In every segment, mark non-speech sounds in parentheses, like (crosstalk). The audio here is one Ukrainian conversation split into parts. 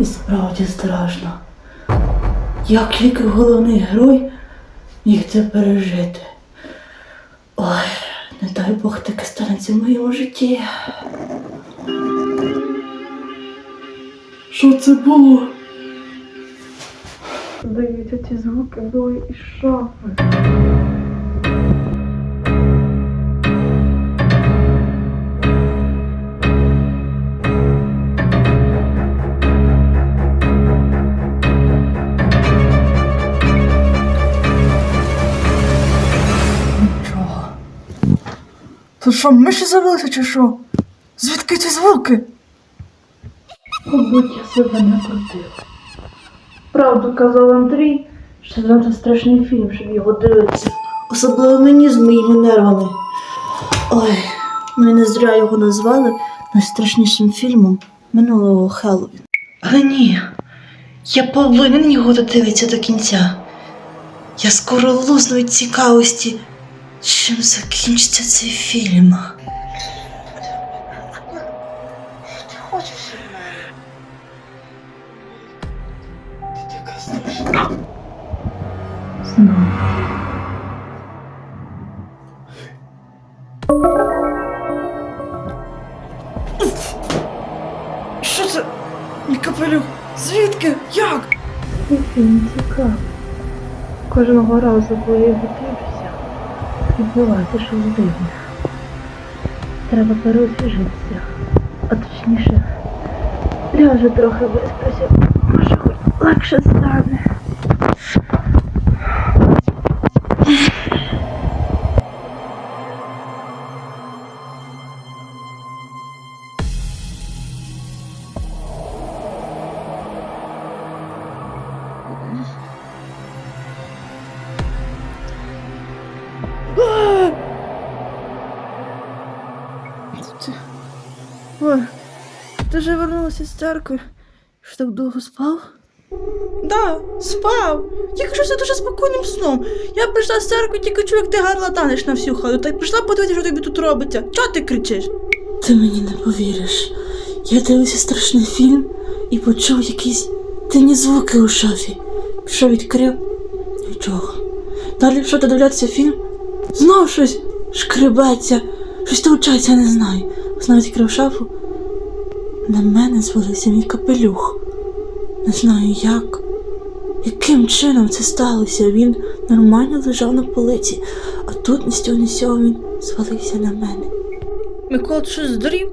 І справді страшно. Як тільки головний герой міг це пережити. Ой, не дай Бог таке станеться в моєму житті. Що це було? Здається, ці звуки були із шафи. То що, миші завелися чи що? Звідки ці звуки? Мабуть, я себе не крутив. Правду казав Андрій, що це страшний фільм, щоб його дивитися. Особливо мені з моїми нервами. Ой, ми не зря його назвали найстрашнішим фільмом минулого Хеллоуін. Але ні, я повинен його додивитися до кінця. Я скоро лусну від цікавості, чим закінчиться цей фільм. Ти хочеш від мене? Ти така страшна. Знову. Що це? Мій капелюх? Звідки? Як? Фільм цікавий. Кожного разу, коли я його відбувається щось дивне. Треба переосвіжитися. А точніше, ляже трохи виспася. Може, хоч легше стане. Церкви. Що так довго спав? Да, спав. Тільки що це дуже спокійним сном. Я прийшла з церкви, тільки чув, як ти гарла танеш на всю хату, та й прийшла подивитися, що тобі тут робиться. Чого ти кричиш? Ти мені не повіриш. Я дивився страшний фільм і почув якісь дивні звуки у шафі. Пішов відкрив. Нічого. Далі пішов додивлятися фільм. Знову щось шкребеться, щось толчається, не знаю. Знову відкрив шафу. На мене звалився мій капелюх. Не знаю як. Яким чином це сталося? Він нормально лежав на полиці, а тут ні з цього ні з він звалився на мене. Микола, ти що здурів?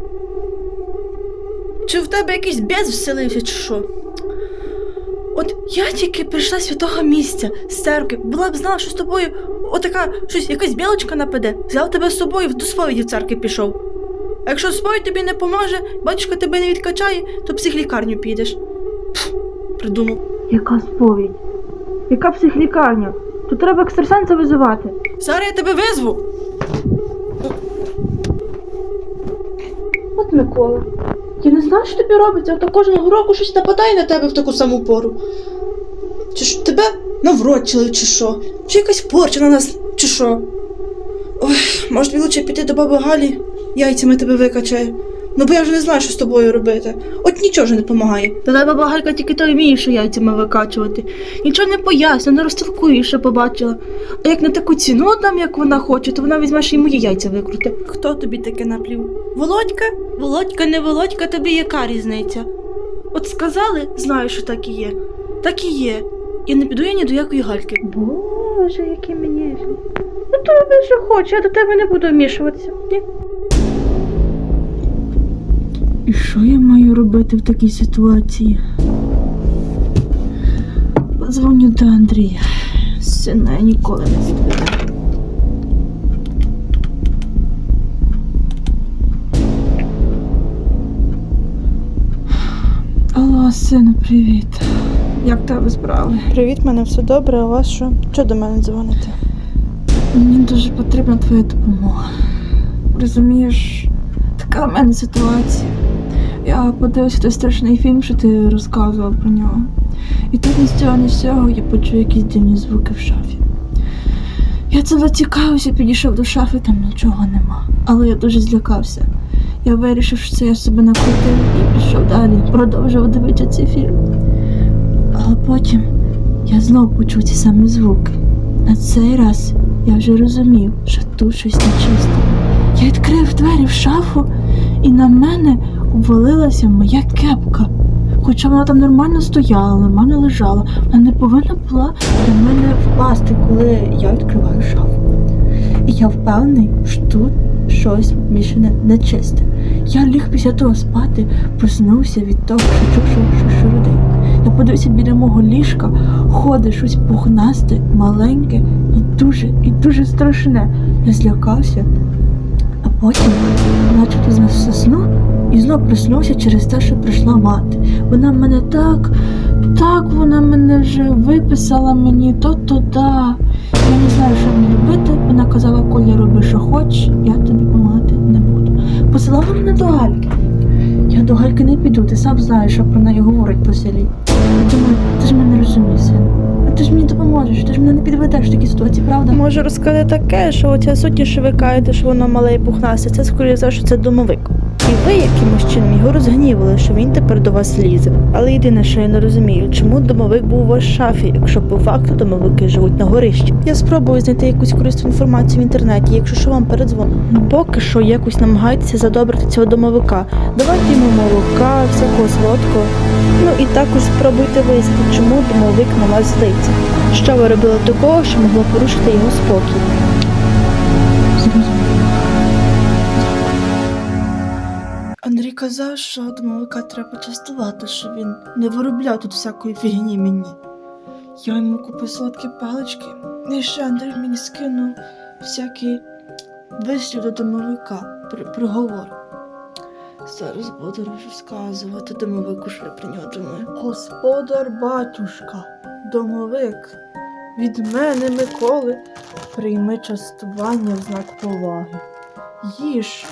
Чи в тебе якийсь бес вселився, чи що? От я тільки прийшла з святого місця, з церкви, була б знала, що з тобою отака щось, якась білочка нападе, взяв тебе з собою до сповіді в церкві пішов. А якщо сповідь тобі не поможе, батюшка тебе не відкачає, то психлікарню підеш. Пф, придумав. Яка сповідь? Яка психлікарня? Тут треба екстрасенса визивати. Зараз я тебе визву. От Микола. Я не знаю, що тобі робиться, а то кожного року щось нападає на тебе в таку саму пору. Чи ж тебе наврочили, чи що? Чи якась порча на нас, чи що? Ой, може тобі лучше піти до баби Галі, яйцями тебе викачає. Ну бо я вже не знаю, що з тобою робити. От нічого ж не допомагає. Та баба Галька тільки то вміє, що яйцями викачувати. Нічого не поясню, не розтолкує, що побачила. А як на таку ціну дам, як вона хоче, то вона візьме ще й мої яйця викрути. Хто тобі таке наплів? Володька? Володька, не Володька, тобі яка різниця? От сказали, знаю, що так і є. Так і є. І не піду я ні до якої гальки. Боже, які мені. Ну то що хочеш, я до тебе не буду вмішуватися. Ні? І що я маю робити в такій ситуації? Дзвоню до Андрія. Сина я ніколи не відповідаю. Алло, сину, привіт. Як тебе справи? Привіт, мене все добре, а у вас що? Чого до мене дзвоните? Мені дуже потрібна твоя допомога. Розумієш, така в мене ситуація. Я подивився той страшний фільм, що ти розказував про нього. І тут ні з цього, ні з цього я почув якісь дивні звуки в шафі. Я цим зацікавився, підійшов до шафи, там нічого нема. Але я дуже злякався. Я вирішив, що це я себе накрутив і пішов далі, продовжував дивитися цей фільм. Але потім я знову почув ті самі звуки. На цей раз я вже розумів, що тут щось нечисте. Я відкрив двері в шафу, і на мене обвалилася моя кепка. Хоча вона там нормально стояла, нормально лежала, вона не повинна була на мене впасти, коли я відкриваю шафу. І я впевнений, що тут щось мішане нечисте. Я ліг після того спати, проснувся від того, що чув, що, шурудить. Я подивився біля мого ліжка, ходить щось пухнасте, маленьке і дуже, і дуже страшне. Я злякався, а потім начебто знов сосну і знов проснувся через те, що прийшла мати. Вона мене так, так вона мене вже виписала мені то-то да. Я не знаю, що мені робити. Вона казала, Коля, роби, що хочеш, я тобі допомагати не буду. Посилала мене до Гальки. Я до Гальки не піду, ти сам знаєш, що про неї говорить по селі. Я думаю, ти ж мене розумієш, син. Ти ж мені допоможеш, ти ж мене не підведеш в такій ситуації, правда? Можу розказати таке, що оця сутність, що ви кажете, що воно мале і пухнасте, це скоріше за що це домовик. Ви якимось чином його розгнівали, що він тепер до вас лізе. Але єдине, що я не розумію, чому домовик був у вашій шафі, якщо по факту домовики живуть на горищі. Я спробую знайти якусь корисну інформацію в інтернеті, якщо що вам передзвоню. Поки що якось намагайтеся задобрити цього домовика. Давайте йому молока, всякого солодкого. Ну і також спробуйте вияснити, чому домовик на вас злиться. Що ви робили такого, що могло порушити його спокій? Андрій казав, що домовика треба частувати, що він не виробляв тут всякої фігні мені. Я йому купив солодкі палички, і ще Андрій мені скинув всякий вислів до домовика, при, приговор. Зараз буду розказувати домовику, що я про нього думаю. Господар батюшка, домовик, від мене Миколи, прийми частування в знак поваги. Їж,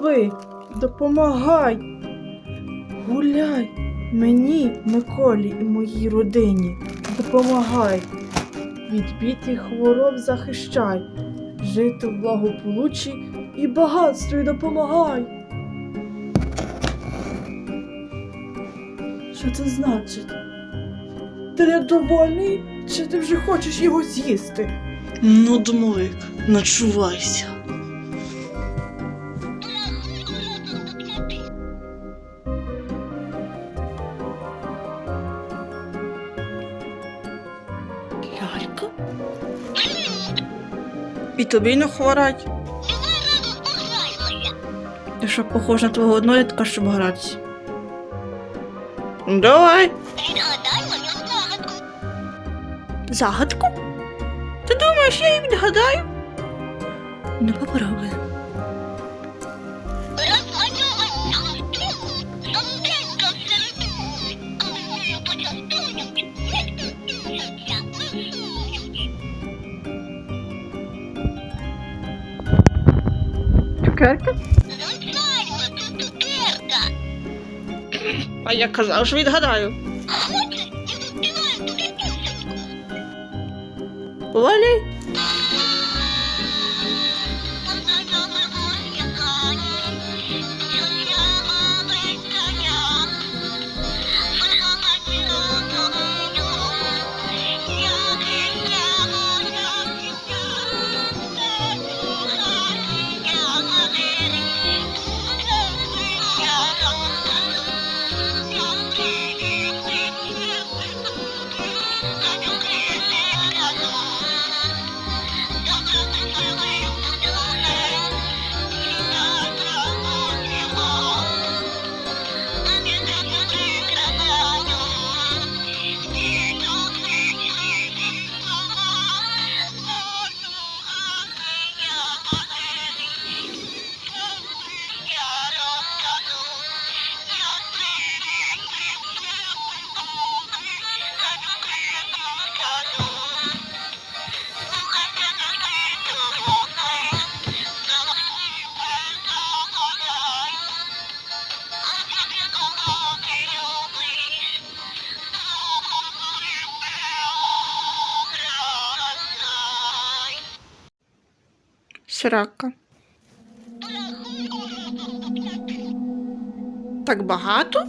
пий, допомагай, гуляй мені, Миколі і моїй родині. Допомагай, від бід і хвороб захищай, жити в благополуччі і багатстві допомагай. Що це значить? Ти недовольний? Чи ти вже хочеш його з'їсти? Ну, домовик, начувайся. Тобі не хворать. Ти що похож на твого однолітка, щоб гратися? Давай. Загадку? Ти думаєш, я її відгадаю? Не попробуй. Цукерка? А я казав, що відгадаю. Валяй. рака? Так багато?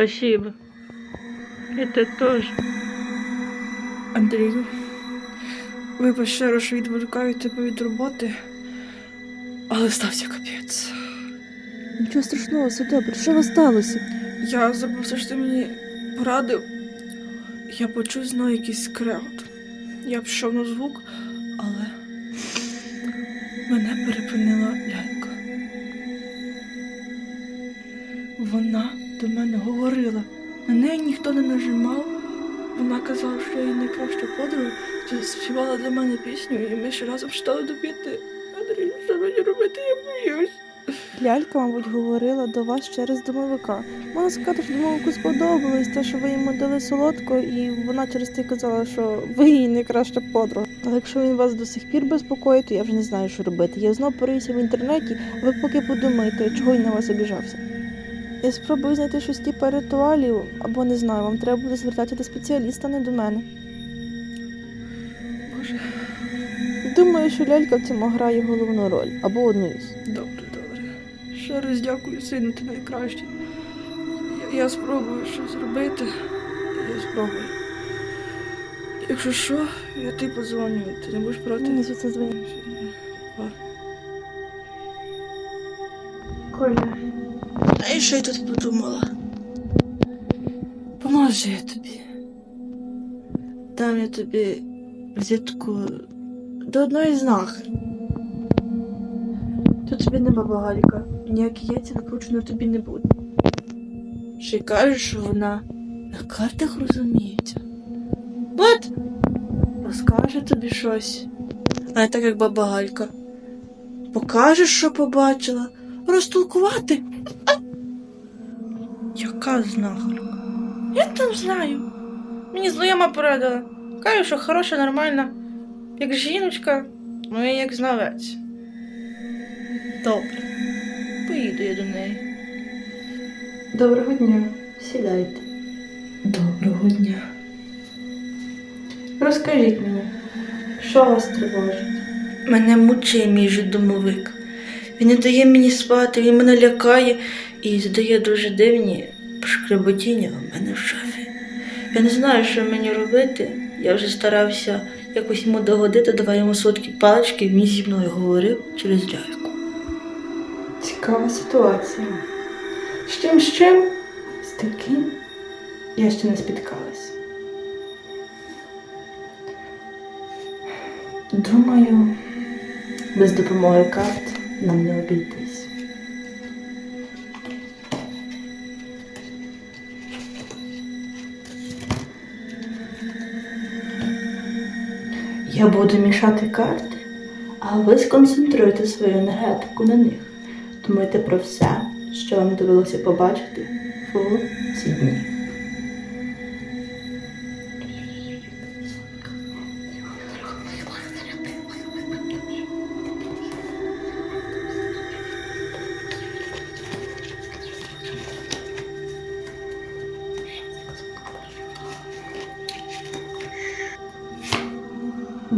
Спасибо. І ти теж. Андрію, вибач ще раз, що відволікаю тебе від роботи, але стався капець. Нічого страшного, все добре. Що у вас сталося? Я забувся, що ти мені порадив. Я почув знову якийсь скрегот. Я пішов на звук, але мене перепинила лялька. Вона до мене говорила. На неї ніхто не нажимав. Вона казала, що я її найкраща подруга, що співала для мене пісню, і ми ще разом читали до п'яти. Андрій, що мені робити? Я боюсь. Лялька, мабуть, говорила до вас через домовика. Можна сказати, що домовику сподобалось те, що ви йому дали солодко, і вона через те казала, що ви її найкраща подруга. Але якщо він вас до сих пір безпокоїть, то я вже не знаю, що робити. Я знов пориюся в інтернеті, ви поки подумайте, чого він на вас обіжався. Я спробую знайти щось типу ритуалів, або не знаю, вам треба буде звертатися до спеціаліста, не до мене. Боже. Думаю, що лялька в цьому грає головну роль, або одну із. Добре, добре. Ще раз дякую, сину, ти найкращий. Я, я спробую щось зробити. Я спробую. Якщо що, я ти подзвоню, ти не будеш проти. Ні, звідси дзвоню. Коля. Знаєш, що я тут подумала? Поможу я тобі. Дам я тобі візитку до одної з знахар. Тут тобі не баба Галіка. Ніякі яйця викручено тобі не буде. Ще й кажеш, що вона на картах розуміється. От, розкаже тобі щось. А не так, як баба Галька. Покажеш, що побачила, розтолкувати. Яка знахарка? Я там знаю. Мені знайома порадила. Каже, що хороша, нормальна, як жіночка, ну і як знавець. Добре. Поїду я до неї. Доброго дня. Сідайте. Доброго дня. Розкажіть мені, що вас тривожить? Мене мучить мій же домовик. Він не дає мені спати, він мене лякає і задає дуже дивні шкреботіння у мене в шафі. Я не знаю, що мені робити. Я вже старався якось йому догодити, давай йому солодкі палички, він зі мною говорив через ляльку. Цікава ситуація. З чим з чим? З таким я ще не спіткалась. Думаю, без допомоги карт нам не обійтись. Я буду мішати карти, а ви сконцентруйте свою енергетику на них. Думайте про все, що вам довелося побачити у ці дні.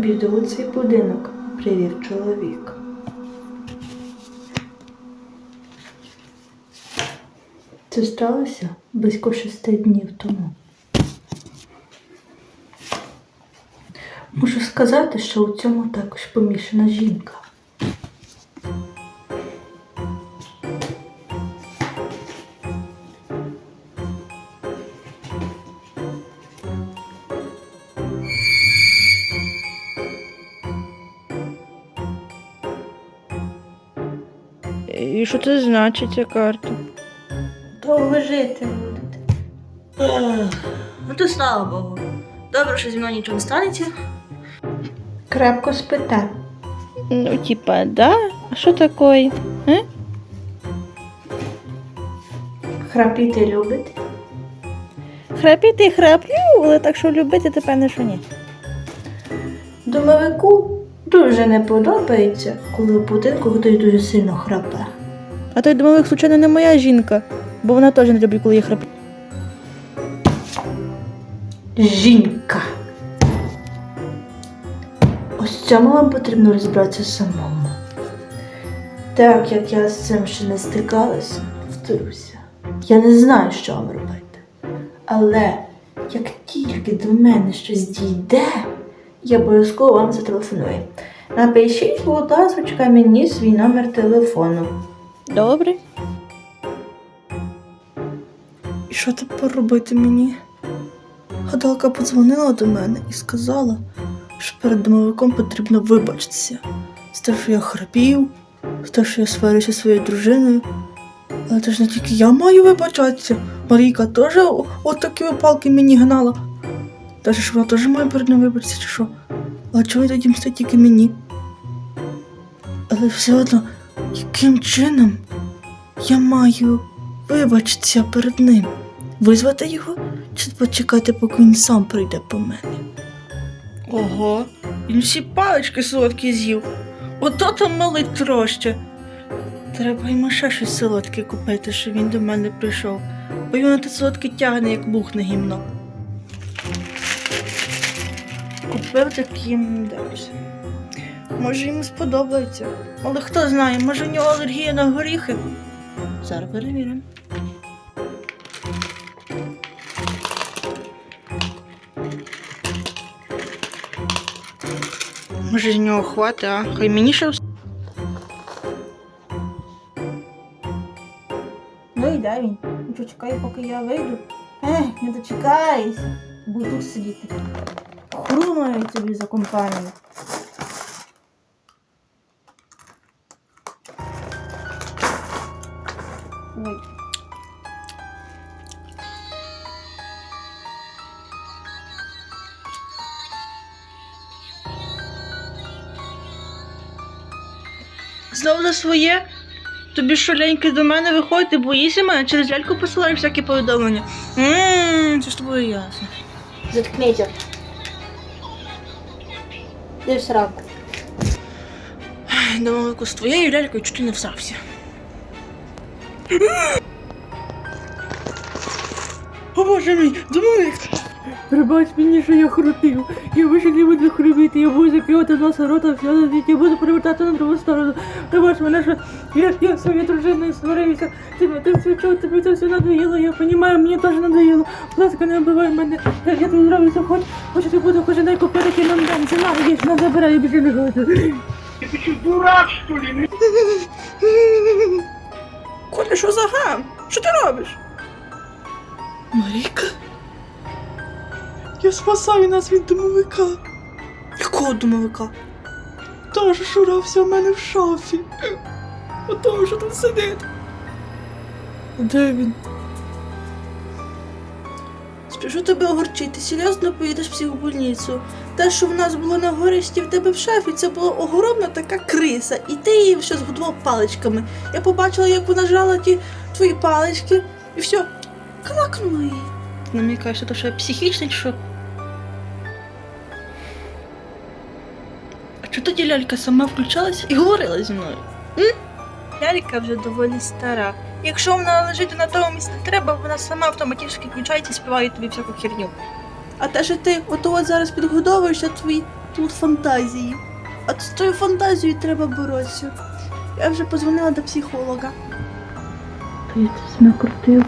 Біду у цей будинок привів чоловік. Це сталося близько шести днів тому. Можу сказати, що у цьому також помішана жінка. І що це значить ця карта? Довго жити будете. Ну то слава Богу. Добре, що зі мною нічого не станеться. Крепко спите. Ну, типа, да? А що таке? Храпіти любите? Храпіти храплю, але так що любити, то певне, що ні. Домовику дуже не подобається, коли в будинку хтось дуже сильно храпе. А той домовик, случайно, не моя жінка, бо вона теж не любить, коли я храплю. Жінка. Ось цьому вам потрібно розібратися самому. Так як я з цим ще не стикалася, повторюся. Я не знаю, що вам робити. Але як тільки до мене щось дійде, я обов'язково вам зателефоную. Напишіть, будь ласка, мені свій номер телефону. Добре. І що тепер робити мені? Гадалка подзвонила до мене і сказала, що перед домовиком потрібно вибачитися. За те, що я храпів, за те, що я сварюся своєю дружиною. Але це ж не тільки я маю вибачатися. Марійка теж о- отакі палки мені гнала. Та ж вона теж має перед ним вибачитися, чи що? А чого тоді мстить тільки мені? Але все одно, яким чином я маю вибачитися перед ним? Визвати його чи почекати, поки він сам прийде по мене? Ого, він всі палички солодкі з'їв. Ото там малий троще. Треба йому ще щось солодке купити, щоб він до мене прийшов. Бо він те солодке тягне, як луг на гімно. Купив таким дивлюся. Може йому сподобається. Але хто знає, може в нього алергія на горіхи. Зараз перевіримо. Може з нього хватить, а? Хай мені ще вс- Ну і де він? Ну що, чекає, поки я вийду? Ех, не дочекаюсь. Буду тут сидіти. Хрумаю тобі за компанію. Ой. Знову за своє? Тобі що, леньки до мене виходить, ти боїшся мене? Через ляльку посилаєш всякі повідомлення. Ммм, це ж тобою ясно. Заткнися. Де в сраку? Домовику, з твоєю лялькою чуть не всрався. О боже мій, домовик! Пробач мені, що я хрупів. Я більше не буду хрипіти, я буду закривати носа рота, все на світі, я буду перевертати на другу сторону. Пробач мене, що я, я своєю дружиною сварився. Ти, ти все чого, тобі це все надоїло, я розумію, мені теж надоїло. Будь ласка, не вбивай мене. Я, я тобі зроблю, що хоч, хочу, ти буду кожен день купити нам дам. Ціна, є, на забирай, я більше не хочу. Коля, що (laughs) за гам? Що ти робиш? Марійка? Я спасаю нас від домовика. Якого домовика? Того, що шурався в мене в шафі. У тому, що тут сидить. Де він? Спішу тебе огорчити, серйозно поїдеш в психбольницю. Те, що в нас було на горищі в тебе в шафі, це була огромна така криса, і ти її ще згодував паличками. Я побачила, як вона жрала ті твої палички, і все, квакнула її. Намікаєш, то що я психічний, що? А чого тоді лялька сама включалася і говорила зі мною? М? Лялька вже доволі стара. Якщо вона лежить на тому місці не треба, вона сама автоматично включається і співає тобі всяку херню. А те, що ти ото от зараз підгодовуєшся твої тут фантазії. А з тою фантазією треба боротися. Я вже позвонила до психолога. То я щось накрутив.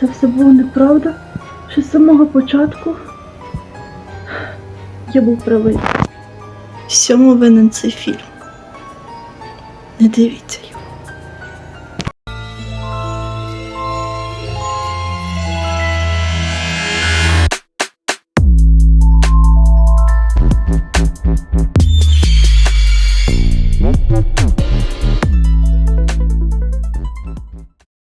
Це все було неправда. Ще з самого початку. Я був правий. Всьому винен цей фільм. Не дивіться